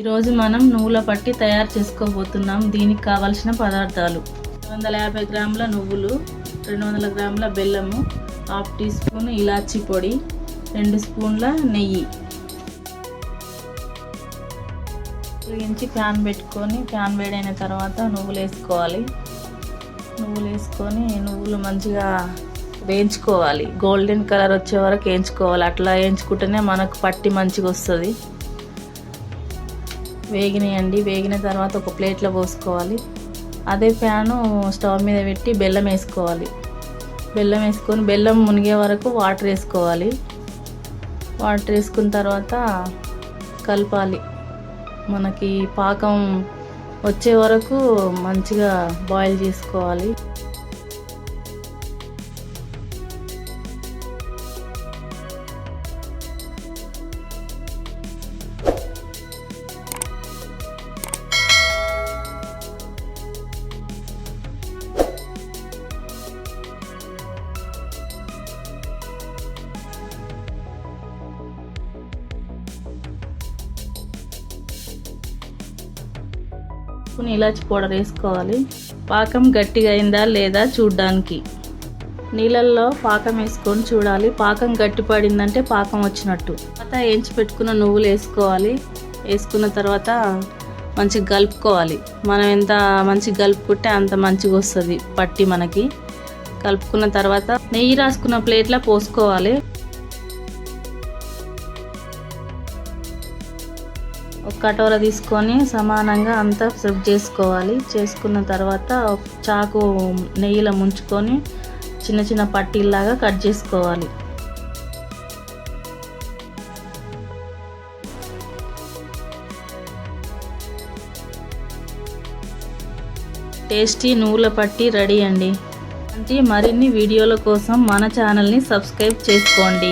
ఈరోజు మనం నువ్వుల పట్టి తయారు చేసుకోబోతున్నాం. దీనికి కావలసిన పదార్థాలు. రెండు వందల యాభై గ్రాముల నువ్వులు రెండు వందల గ్రాముల బెల్లము హాఫ్ టీ స్పూన్ ఇలాచీ పొడి రెండు స్పూన్ల నెయ్యి. వేయించి ప్యాన్ పెట్టుకొని ప్యాన్ వేడైన తర్వాత నువ్వులు వేసుకోవాలి. నువ్వులు వేసుకొని నువ్వులు మంచిగా వేయించుకోవాలి. గోల్డెన్ కలర్ వచ్చే వరకు వేయించుకోవాలి. అట్లా వేయించుకుంటేనే మనకు పట్టి మంచిగా వస్తుంది. వేగినాయండి. వేగిన తర్వాత ఒక ప్లేట్లో పోసుకోవాలి. అదే ప్యాను స్టవ్ మీద పెట్టి బెల్లం వేసుకోవాలి. బెల్లం వేసుకొని బెల్లం మునిగే వరకు వాటర్ వేసుకోవాలి. వాటర్ వేసుకున్న తర్వాత కలపాలి. మనకి పాకం వచ్చే వరకు మంచిగా బాయిల్ చేసుకోవాలి. స్పూన్ ఇలాచి పౌడర్ వేసుకోవాలి. పాకం గట్టిగా అయిందా లేదా చూడ్డానికి. నీళ్ళల్లో పాకం వేసుకొని చూడాలి. పాకం గట్టి పడిందంటే పాకం వచ్చినట్టు. తర్వాత వేయించి పెట్టుకున్న నువ్వులు వేసుకోవాలి. వేసుకున్న తర్వాత మంచిగా కలుపుకోవాలి. మనం ఎంత మంచిగా కలుపుకుంటే అంత మంచిగా వస్తుంది పట్టి మనకి. కలుపుకున్న తర్వాత నెయ్యి రాసుకున్న ప్లేట్లో పోసుకోవాలి. ఒక కటోర తీసుకొని సమానంగా అంతా సెట్ చేసుకోవాలి. చేసుకున్న తర్వాత చాకు నెయ్యిలో ముంచుకొని చిన్న చిన్న పట్టీల్లాగా కట్ చేసుకోవాలి. టేస్టీ నువ్వుల పట్టి రెడీ అండి. మరిన్ని వీడియోల కోసం మన ఛానల్ని సబ్స్క్రైబ్ చేసుకోండి.